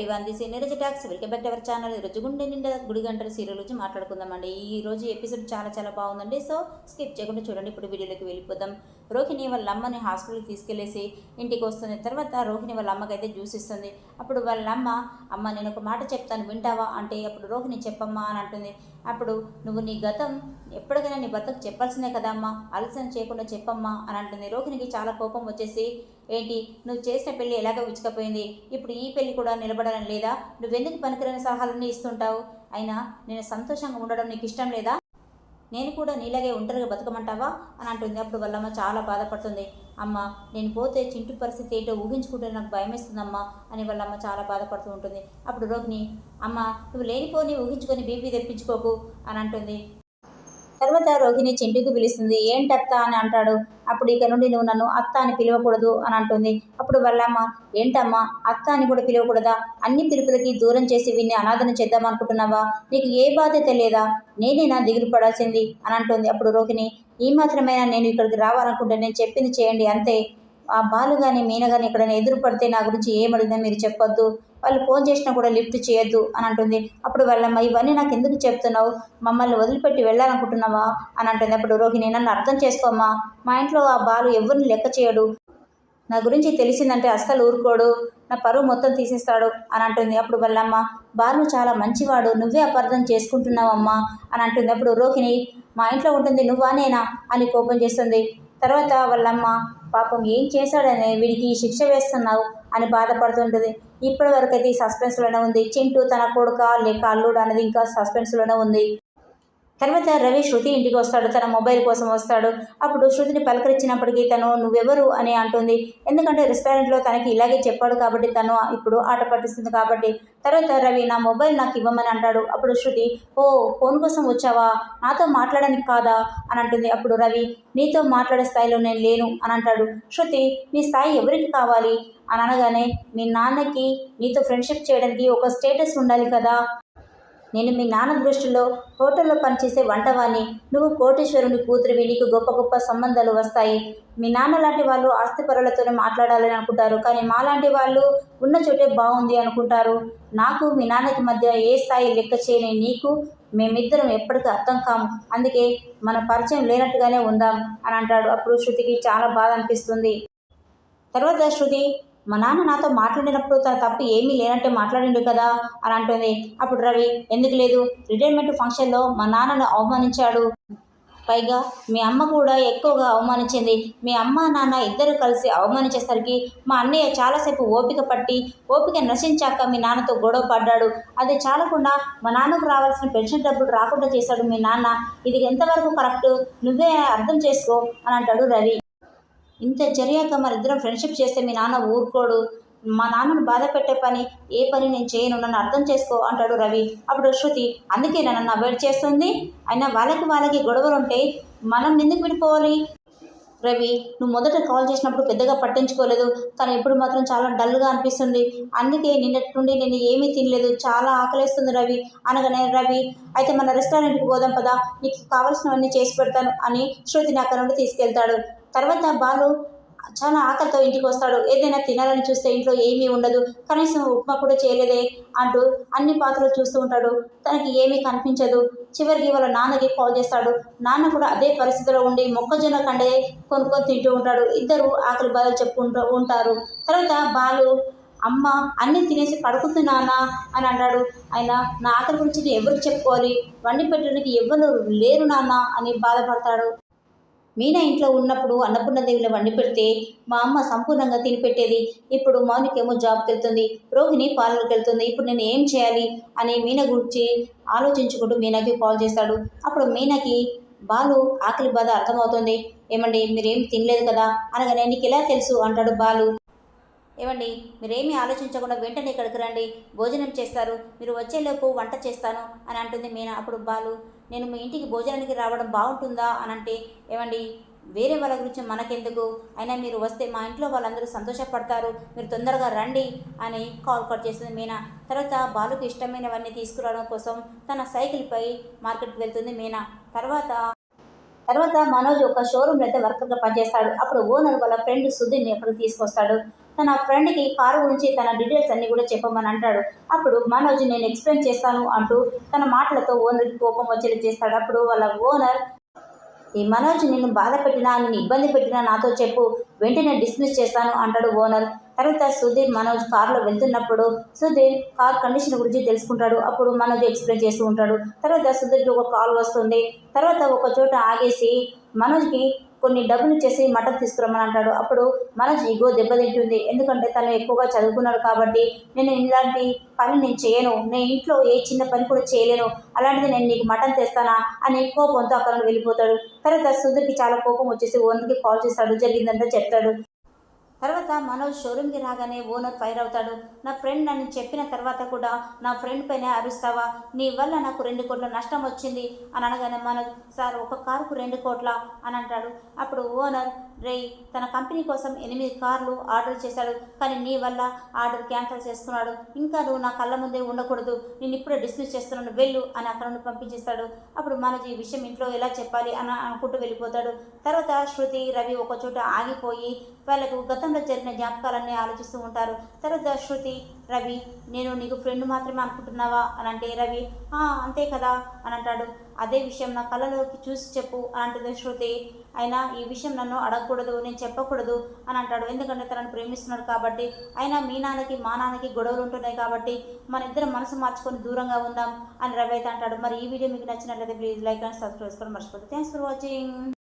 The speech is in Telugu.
Everyone this Neeraja talks welcome back our channel ఈరోజు గుండె నిండా గుడి గంటల సీరియల్ గురించి మాట్లాడుకుందామండి. ఈ రోజు ఎపిసోడ్ చాలా చాలా బాగుందండి. సో స్కిప్ చేయకుండా చూడండి. ఇప్పుడు వీడియోలోకి వెళ్ళిపోదాం. రోహిణి వాళ్ళ అమ్మని హాస్పిటల్కి తీసుకెళ్ళేసి ఇంటికి వస్తుంది. తర్వాత రోహిణి వాళ్ళ అమ్మకైతే జ్యూస్ ఇస్తుంది. అప్పుడు వాళ్ళ అమ్మ అమ్మ నేను ఒక మాట చెప్తాను వింటావా? అంటే అప్పుడు రోహిణి చెప్పమ్మా అని అంటుంది. అప్పుడు నువ్వు నీ గతం ఎప్పటికైనా నీ భర్తకు చెప్పాల్సిందే కదా అమ్మా ఆలస్యం చేయకుండా చెప్పమ్మా అని అంటుంది. రోహిణికి చాలా కోపం వచ్చేసి ఏంటి నువ్వు చేసిన పెళ్ళి ఎలాగో విచ్చుకపోయింది? ఇప్పుడు ఈ పెళ్ళి కూడా నిలబడాలని లేదా? నువ్వెందుకు పనికిరాని సలహాలన్నీ ఇస్తుంటావు? అయినా నేను సంతోషంగా ఉండడం నీకు ఇష్టం లేదా? నేను కూడా నీలాగే ఒంటరిగా బతకమంటావా? అని అంటుంది. అప్పుడు వాళ్ళమ్మ చాలా బాధపడుతుంది. అమ్మ నేను పోతే చింటు పరిస్థితి ఏంటో ఊహించుకుంటే నాకు భయమేస్తుందమ్మా అని వాళ్ళమ్మ చాలా బాధపడుతూ ఉంటుంది. అప్పుడు రోగిని అమ్మ నువ్వు లేనిపోని ఊహించుకొని బీపీ తెప్పించుకోకు అని అంటుంది. తర్వాత రోహిణి చింటికి పిలుస్తుంది. ఏంటత్తా అని అంటాడు. అప్పుడు ఇక నుండి నువ్వు నన్ను అత్త అని పిలవకూడదు అని అంటుంది. అప్పుడు వల్లమ్మ ఏంటమ్మా అత్త అని కూడా పిలవకూడదా? అన్ని పిలుపులకి దూరం చేసి వీన్ని అనాథన చేద్దాం అనుకుంటున్నావా? నీకు ఏ బాధ్యత లేదా నేనేనా దిగులు పడాల్సింది అని అంటుంది. అప్పుడు రోహిణి ఈ మాత్రమైనా నేను ఇక్కడికి రావాలనుకుంటే నేను చెప్పింది చేయండి అంతే. ఆ బాలు కానీ మీన కానీ ఎక్కడైనా ఎదురు పడితే నా గురించి ఏమడిగినా మీరు చెప్పొద్దు. వాళ్ళు ఫోన్ చేసినా కూడా లిఫ్ట్ చేయొద్దు అని అంటుంది. అప్పుడు వాళ్ళమ్మ ఇవన్నీ నాకు ఎందుకు చెప్తున్నావు? మమ్మల్ని వదిలిపెట్టి వెళ్ళాలనుకుంటున్నావా? అని అంటుంది. అప్పుడు రోహిణి నన్ను అర్థం చేసుకోమ్మా. మా ఇంట్లో ఆ బాలు ఎవరిని లెక్క చేయడు. నా గురించి తెలిసిందంటే అస్సలు ఊరుకోడు. నా పరువు మొత్తం తీసేస్తాడు అని అంటుంది. అప్పుడు వాళ్ళమ్మ బాలు చాలా మంచివాడు. నువ్వే అపార్థం చేసుకుంటున్నావమ్మా అని అంటుంది. అప్పుడు రోహిణి మా ఇంట్లో ఉంటుంది నువ్వా నేనా? అని కోపం చేస్తుంది. తర్వాత వాళ్ళమ్మ పాపం ఏం చేశాడని వీడికి ఈ శిక్ష వేస్తున్నావు? అని బాధపడుతుంటుంది. ఇప్పటి వరకు అయితే ఈ సస్పెన్స్లోనే ఉంది. చింటూ తన కొడుక లేక అల్లుడు అనేది ఇంకా సస్పెన్స్లోనే ఉంది. తర్వాత రవి శృతి ఇంటికి వస్తాడు తన మొబైల్ కోసం వస్తాడు. అప్పుడు శృతిని పలకరించినప్పటికీ తను నువ్వెవరు? అని అంటుంది. ఎందుకంటే రెస్టారెంట్లో తనకి ఇలాగే చెప్పాడు కాబట్టి తను ఇప్పుడు ఆట పట్టిస్తుంది కాబట్టి. తర్వాత రవి నా మొబైల్ నాకు ఇవ్వమని అంటాడు. అప్పుడు శృతి ఓ ఫోన్ కోసం వచ్చావా? నాతో మాట్లాడడానికి కాదా? అని అంటుంది. అప్పుడు రవి నీతో మాట్లాడే స్థాయిలో నేను లేను అని అంటాడు. శృతి నీ స్థాయి ఎవరికి కావాలి? అని అనగానే మీ నాన్నకి నీతో ఫ్రెండ్షిప్ చేయడానికి ఒక స్టేటస్ ఉండాలి కదా. నేను మీ నాన్న దృష్టిలో హోటల్లో పనిచేసే వంటవాణి నువ్వు కోటేశ్వరుని కూతురివి నీకు గొప్ప గొప్ప సంబంధాలు వస్తాయి. మీ నాన్న లాంటి వాళ్ళు ఆస్తిపరులతోనే మాట్లాడాలని అనుకుంటారు. కానీ మాలాంటి వాళ్ళు ఉన్న చోటే బాగుంది అనుకుంటారు. నాకు మీ నాన్నకి మధ్య ఏ స్థాయి లెక్క చేయని నీకు మేమిద్దరం ఎప్పటికీ అర్థం కాము. అందుకే మన పరిచయం లేనట్టుగానే ఉందాం అని అంటాడు. అప్పుడు శృతికి చాలా బాధ అనిపిస్తుంది. తర్వాత శృతి మా నాన్న నాతో మాట్లాడినప్పుడు తన తప్పు ఏమీ లేనట్టే మాట్లాడిండు కదా అని అంటుంది అప్పుడు రవి ఎందుకు లేదు? రిటైర్మెంట్ ఫంక్షన్లో మా నాన్నను అవమానించాడు. పైగా మీ అమ్మ కూడా ఎక్కువగా అవమానించింది. మీ అమ్మ నాన్న ఇద్దరు కలిసి అవమానించేసరికి మా అన్నయ్య చాలాసేపు ఓపిక పట్టి ఓపిక నశించాక మీ నాన్నతో గొడవ పడ్డాడు. అది చాలకుండా మా నాన్నకు రావాల్సిన పెన్షన్ డబ్బులు రాకుండా చేశాడు మీ నాన్న. ఇది ఎంతవరకు కరెక్ట్? నువ్వే అర్థం చేసుకో అని అంటాడు రవి. ఇంత జరిగాక మరిద్దరం ఫ్రెండ్షిప్ చేస్తే మీ నాన్న ఊరుకోడు. మా నాన్నను బాధ పెట్టే పని ఏ పని నేను చేయను నన్ను అర్థం చేసుకో అంటాడు రవి. అప్పుడు శృతి అందుకే నన్ను అవాయిడ్ చేస్తుంది? అయినా వాళ్ళకి వాళ్ళకి గొడవలు ఉంటే మనం ఎందుకు విడిపోవాలి? రవి నువ్వు మొదట కాల్ చేసినప్పుడు పెద్దగా పట్టించుకోలేదు. కానీ ఇప్పుడు మాత్రం చాలా డల్గా అనిపిస్తుంది. అందుకే నిన్నటి నుండి నేను ఏమీ తినలేదు. చాలా ఆకలేస్తుంది రవి. అనగానే రవి అయితే మన రెస్టారెంట్కి పోదాం పదా. నీకు కావాల్సినవన్నీ చేసి పెడతాను అని శృతిని అక్కడ నుండి తీసుకెళ్తాడు. తర్వాత బాలు చాలా ఆకలితో ఇంటికి వస్తాడు. ఏదైనా తినాలని చూస్తే ఇంట్లో ఏమీ ఉండదు. కనీసం ఉప్మా కూడా చేయలేదే అంటూ అన్ని పాత్రలు చూస్తూ ఉంటాడు. తనకి ఏమీ కనిపించదు. చివరికి వాళ్ళ నాన్నకి కాల్ చేస్తాడు. నాన్న కూడా అదే పరిస్థితిలో ఉండి మొక్కజొన్న కండే కొనుక్కొని తింటూ ఉంటాడు. ఇద్దరు ఆకలి బాధలు చెప్పుకుంటూ ఉంటారు. తర్వాత బాలు అమ్మ అన్నీ తినేసి పడుకుంటున్నానా అని అంటాడు. ఆయన నా ఆకలి గురించి ఎవరికి చెప్పుకోవాలి? వండి పెట్టడానికి ఎవరు లేరు నాన్న అని బాధపడతాడు. మీనా ఇంట్లో ఉన్నప్పుడు అన్నపూర్ణదేవిలో వండి పెడితే మా అమ్మ సంపూర్ణంగా తినిపెట్టేది ఇప్పుడు మౌనికేమో జాబ్కి వెళ్తుంది రోహిణి పార్లర్కి వెళ్తుంది. ఇప్పుడు నేను ఏం చేయాలి? అని మీనా గురించి ఆలోచించుకుంటూ మీనాకి కాల్ చేస్తాడు. అప్పుడు మీనాకి బాలు ఆకలి బాధ అర్థమవుతుంది. ఏమండి మీరేం తినలేదు కదా? అనగానే నీకు ఎలా తెలుసు? అంటాడు బాలు. ఏమండి మీరేమీ ఆలోచించకుండా వెంటనే ఇక్కడికి రండి. భోజనం చేస్తారు. మీరు వచ్చేలోపు వంట చేస్తాను అని అంటుంది మీనా. అప్పుడు బాలు నేను మీ ఇంటికి భోజనానికి రావడం బాగుంటుందా అని అంటే ఏమండి వేరే వాళ్ళ గురించి మనకెందుకు? అయినా మీరు వస్తే మా ఇంట్లో వాళ్ళందరూ సంతోషపడతారు. మీరు తొందరగా రండి అని కాల్ కట్ చేస్తుంది మీనా. తర్వాత బాలుకి ఇష్టమైనవన్నీ తీసుకురావడం కోసం తన సైకిల్పై మార్కెట్కి వెళ్తుంది మీనా. తర్వాత తర్వాత మనోజ్ ఒక షోరూమ్లో అయితే వర్కర్గా పనిచేస్తాడు. అప్పుడు ఓనర్ వాళ్ళ ఫ్రెండ్ సుధీర్ని అక్కడికి తీసుకొస్తాడు. తన ఫ్రెండ్కి కారు గురించి తన డీటెయిల్స్ అన్నీ కూడా చెప్పమని అంటాడు. అప్పుడు మనోజ్ నేను ఎక్స్ప్లెయిన్ చేస్తాను అంటూ తన మాటలతో ఓనర్కి కోపం వచ్చేలా చేస్తాడు. అప్పుడు వాళ్ళ ఓనర్ ఈ మనోజ్ నిన్ను బాధ పెట్టినా నిన్ను ఇబ్బంది పెట్టినా నాతో చెప్పు. వెంటనే డిస్మిస్ చేస్తాను అంటాడు ఓనర్. తర్వాత సుధీర్ మనోజ్ కారులో వెళ్తున్నప్పుడు సుధీర్ కార్ కండిషన్ గురించి తెలుసుకుంటాడు. అప్పుడు మనోజ్ ఎక్స్ప్లెయిన్ చేస్తూ ఉంటాడు. తర్వాత సుధీర్కి ఒక కాల్ వస్తుంది. తర్వాత ఒక చోట ఆగేసి మనోజ్కి కొన్ని డబ్బులు చేసి మటన్ తీసుకురమ్మని అంటాడు. అప్పుడు మనసు ఈగో దెబ్బతింటుంది. ఎందుకంటే తను ఎక్కువగా చదువుకున్నాడు కాబట్టి నేను ఇలాంటి పని నేను చేయను. నేను ఇంట్లో ఏ చిన్న పని కూడా చేయలేను. అలాంటిది నేను నీకు మటన్ తెస్తానా అని కోపంతో అక్కడ వెళ్ళిపోతాడు. తర్వాత సుధీర్కి చాలా కోపం వచ్చేసి ఓన్కి కాల్ చేస్తాడు. జరిగిందంతా చెప్తాడు. తర్వాత మనోజ్ షోరూమ్కి రాగానే ఓనర్ ఫైర్ అవుతాడు. నా ఫ్రెండ్ నన్ను చెప్పిన తర్వాత కూడా నా ఫ్రెండ్ పైన అరుస్తావా? నీ వల్ల నాకు రెండు కోట్ల నష్టం వచ్చింది. అని అనగానే మనోజ్ సార్ ఒక కారుకు రెండు కోట్ల? అని అంటాడు. అప్పుడు ఓనర్ రే తన కంపెనీ కోసం ఎనిమిది కార్లు ఆర్డర్ చేశాడు కానీ నీ వల్ల ఆర్డర్ క్యాన్సిల్ చేసుకున్నాడు. ఇంకా నువ్వు నా కళ్ళ ముందే ఉండకూడదు. నేను ఇప్పుడే డిస్మిస్ చేస్తున్నాను. వెళ్ళు అని అక్కడ నుండి పంపించేస్తాడు. అప్పుడు మనోజ్ ఈ విషయం ఇంట్లో ఎలా చెప్పాలి అని అనుకుంటూ వెళ్ళిపోతాడు. తర్వాత శృతి రవి ఒక చోట ఆగిపోయి వాళ్ళకు గతంలో జరిగిన జ్ఞాపకాలన్నీ ఆలోచిస్తూ ఉంటారు. తర్వాత శృతి రవి నేను నీకు ఫ్రెండ్ మాత్రమే అనుకుంటున్నావా? అని అంటే రవి అంతే కదా అని అంటాడు. అదే విషయం నా కళ్ళలోకి చూసి చెప్పు అని అంటుంది శృతి. అయినా ఈ విషయం నన్ను అడగకూడదు నేను చెప్పకూడదు అని అంటాడు. ఎందుకంటే తనను ప్రేమిస్తున్నాడు కాబట్టి అయినా మీ నాన్నకి మా నాన్నకి గొడవలు ఉంటున్నాయి కాబట్టి మన ఇద్దరం మనసు మార్చుకొని దూరంగా ఉందాం అని రవి అయితే అంటాడు. మరి ఈ వీడియో మీకు నచ్చినట్లయితే ప్లీజ్ లైక్ అండ్ సబ్స్క్రైబ్ చేసుకోవడం మర్చిపోతుంది థ్యాంక్స్ ఫర్ వాచింగ్